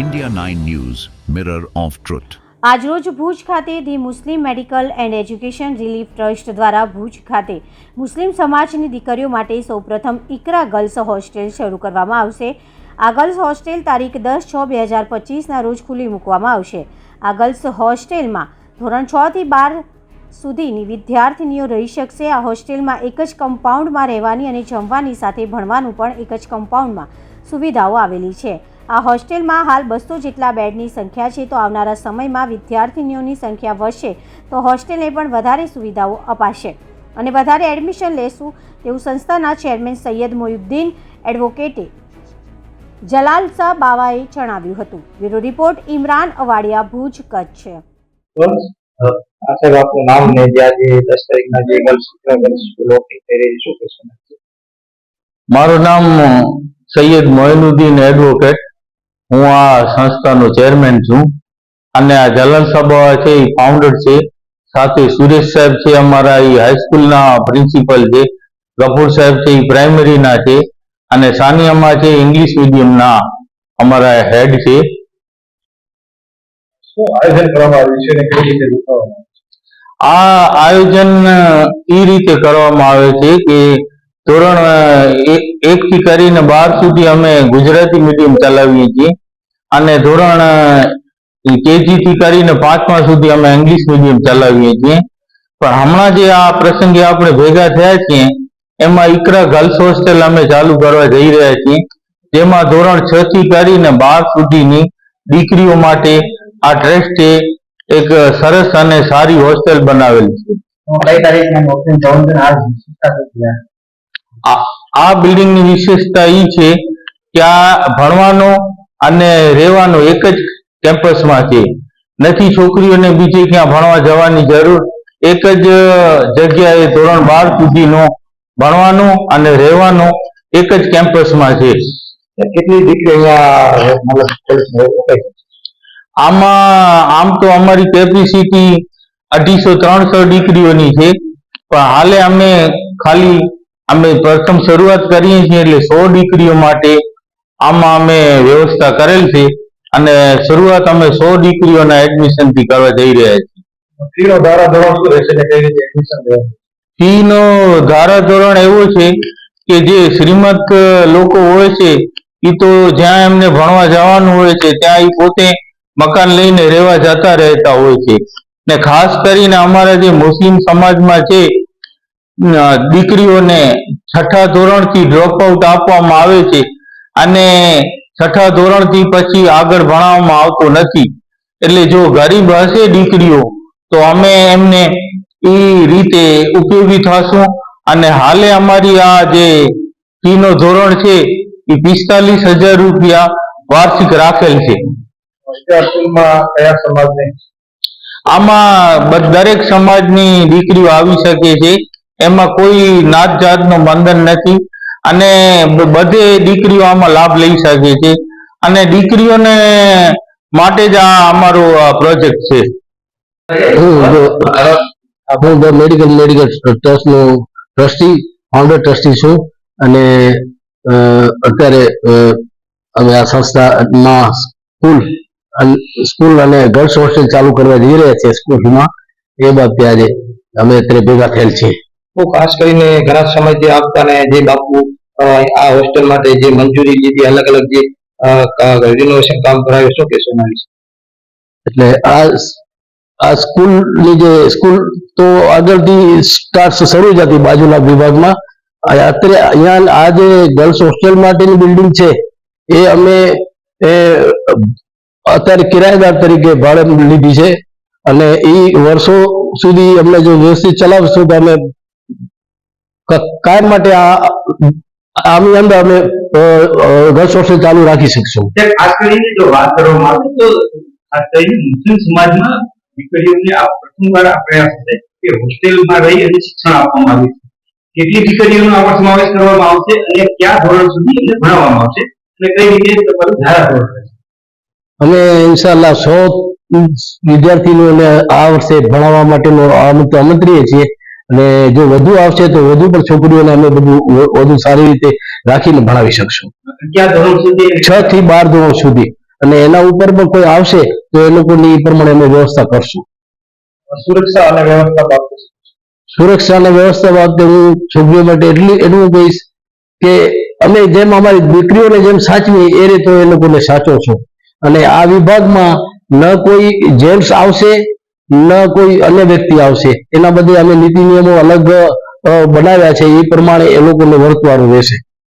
India 9 News, Mirror of Truth. આજરોજ ભુજ ખાતે the Muslim medical and education relief trust દ્વારા ભુજ ખાતે મુસ્લિમ સમાજની દીકરીઓ માટે સૌપ્રથમ ઇકરા ગર્લ્સ હોસ્ટેલ શરૂ કરવામાં આવશે. આ ગર્લ્સ હોસ્ટેલ તારીખ દસ છ બે હજાર પચીસના રોજ ખુલ્લી મૂકવામાં આવશે. આ ગર્લ્સ હોસ્ટેલમાં ધોરણ છ થી બાર સુધીની વિદ્યાર્થીનીઓ રહી શકશે. આ હોસ્ટેલમાં એક જ કમ્પાઉન્ડમાં રહેવાની અને જમવાની સાથે ભણવાનું પણ એક જ કમ્પાઉન્ડમાં સુવિધાઓ આવેલી છે. આ હોસ્ટેલમાં હાલ બસો જેટલા બેડની સંખ્યા છે તો આવનારા સમયમાં વિદ્યાર્થીનીઓની સંખ્યા વધશે તો હોસ્ટેલને પણ વધારે સુવિધાઓ અપાશે. અને વધારે એડમિશન લેશું તેવું સંસ્થાના ચેરમેન સૈયદ મોયુદ્દીન એડવોકેટે જલાલસા બાવાએ જણાવ્યું હતું. Bureau report Imran Awadiya Bhuj Kutch. આ આપનું નામ ને જે આજે દસ તારીખના જે ગર્લ્સ ગર્લ્સ સ્કૂલ ઓપનિંગ થઈ રહી છે મારું નામ સૈયદ મોઇનુદ્દીન એડવોકેટ. હું આ સંસ્થાનો ચેરમેન છું અને આ જલાલ સાબા છે એ ફાઉન્ડર છે સાથે સુરેશ સાહેબ છે અમારા એ હાઈસ્કૂલના પ્રિન્સિપલ છે ગફુર સાહેબ છે એ પ્રાઇમરીના છે અને સાનિયામાં છે ઇંગ્લિશ મીડિયમના અમારા હેડ છે. આ આયોજન એ રીતે કરવામાં આવે છે કે ધોરણ એક થી કરીને બાર સુધી અમે ગુજરાતી મીડિયમ ચલાવીએ છીએ. અને ધોરણ કેજી થી કરીને પાંચમા સુધી અમે ઇંગ્લિશ મીડિયમ ચલાવીએ છીએ. પણ હમણાં જે આ પ્રસંગે આપણે ભેગા થયા છીએ એમાં ઇકરા ગર્લ્સ હોસ્ટેલ અમે ચાલુ કરવા જઈ રહ્યા છીએ. જેમાં ધોરણ છ થી કરીને બાર સુધીની દીકરીઓ માટે આ ટ્રસ્ટે એક સરસ અને સારી હોસ્ટેલ બનાવેલ છે. આ બિલ્ડિંગની વિશેષતા એ છે કે આ ભણવાનો અને રહેવાનો એક જ કેમ્પસમાં છે. નથી છોકરીઓને બીજે ક્યાં ભણવા જવાની જરૂર? એક જ જગ્યાએ ધોરણ બાર સુધીનો ભણવાનો અને રહેવાનો એક જ કેમ્પસમાં છે. કેટલી દીકરી અહીંયા? આમાં આમ તો અમારી કેપેસિટી અઢીસો ત્રણસો દીકરીઓની છે. પણ હાલે અમે ખાલી અમે પ્રથમ શરૂઆત કરીએ છીએ એટલે સો દીકરીઓ માટે આમાં અમે વ્યવસ્થા કરેલ છે અને શરૂઆત અમે સો દીકરીઓના એડમિશનથી કરવા જઈ રહ્યા છીએ. ફીનો ધારા ધોરણ શું રહેશે કઈ રીતે એડમિશન ફીનો ફી નો ધારાધોરણ એવો છે કે જે શ્રીમંત લોકો હોય છે એ તો જ્યાં એમને ભણવા જવાનું હોય છે ત્યાં એ પોતે મકાન લઈને રહેવા જતા રહેતા હોય છે. ને ખાસ કરીને અમારા જે મુસ્લિમ સમાજમાં છે દીકરીઓને છઠ્ઠા ધોરણથી ડ્રોપ આઉટ આપવામાં આવે છે અને છઠ્ઠા ધોરણથી પછી આગળ ભણાવવામાં આવતો નથી. એટલે જો ગરીબ હશે દીકરીઓ તો અમે એમને એ રીતે ઉપયોગી થશું અને હાલે અમારી આ જે ફીનો ધોરણ છે એ પિસ્તાલીસ હજાર રૂપિયા વાર્ષિક રાખેલ છે. આમાં દરેક સમાજની દીકરીઓ આવી શકે છે. એમાં કોઈ નાત જાતનું બંધન નથી અને બધે દીકરીઓ આમાં લાભ લઈ શકે છે. અને દીકરીઓને માટે જ આ અમારો પ્રોજેક્ટ છે. હું મેડિકલ મેડિકલ ટ્રસ્ટનો ટ્રસ્ટી ફાઉન્ડર ટ્રસ્ટી છું. અને અત્યારે અમે આ સંસ્થામાં સ્કૂલ સ્કૂલ અને ગર્લ્સ હોસ્ટેલ ચાલુ કરવા જઈ રહ્યા છીએ સ્કૂલમાં. એ બાબતે આજે અમે અત્યારે ભેગા થયેલ છીએ. તો ખાસ કરીને ઘણા સમયથી આપતા ને જે બાપુ આ હોસ્ટેલ માટે જે મંજૂરી લીધી, અલગ અલગ જે રિનોવેશન કામ કરાવ્યું, શું કહેશો એના એટલે આ આ સ્કૂલની જે સ્કૂલ તો આગળથી સ્ટાર્ટ શરૂ જ હતી બાજુના વિભાગમાં. અત્યારે અહીંયા આ જે ગર્લ્સ હોસ્ટેલ માટેની બિલ્ડિંગ છે, એ અમે, એ, અત્યારે કિરાયેદાર તરીકે ભાડે લીધી છે. અને એ વર્ષો સુધી અમને જો વ્યવસ્થિત ચલાવશું તો અમે કાયમ માટે આ આની અંદર અમે દસ હોસ્ટેલ ચાલુ રાખી શકશું. ખાસ કરીને જો વાત કરવામાં આવે તો ખાસ કરીને મુસ્લિમ સમાજમાં દીકરીઓને આ પ્રથમવાર આ પ્રયાસ છે કે હોસ્ટેલમાં રહી અને શિક્ષણ આપવામાં આવે છે. કેટલી દીકરીઓનો આમાં સમાવેશ કરવામાં આવશે અને કયા ધોરણ સુધી એને ભણાવવામાં આવશે અને કઈ રીતે તમારું રહેશે. અમે ઇન્શાલ્લાહ સો વિદ્યાર્થીઓને આ વર્ષે ભણાવવા માટેનો આમંત્ર- આમંત્રીએ છીએ. અને જો વધુ આવશે તો વધુ પણ છોકરીઓને અમે બધું વધુ સારી રીતે રાખીને ભણાવી શકશું. છ થી બાર ધોરણ સુધી. અને એના ઉપર પણ કોઈ આવશે તો એ લોકોની એ પ્રમાણે અમે વ્યવસ્થા કરશું. સુરક્ષા અને વ્યવસ્થા બાબતે? સુરક્ષા અને વ્યવસ્થા બાબતે હું છોકરીઓ માટે એટલી એટલું કહીશ કે અમે જેમ અમારી દીકરીઓને જેમ સાચવી એ રીતે એ લોકોને સાચો છો. અને આ વિભાગમાં ન કોઈ જેન્ટ્સ આવશે ન કોઈ અન્ય વ્યક્તિ આવશે. એના બદલે અમે નીતિ નિયમો અલગ બનાવ્યા છે. એ પ્રમાણે એ લોકોને વર્તવાનું રહેશે.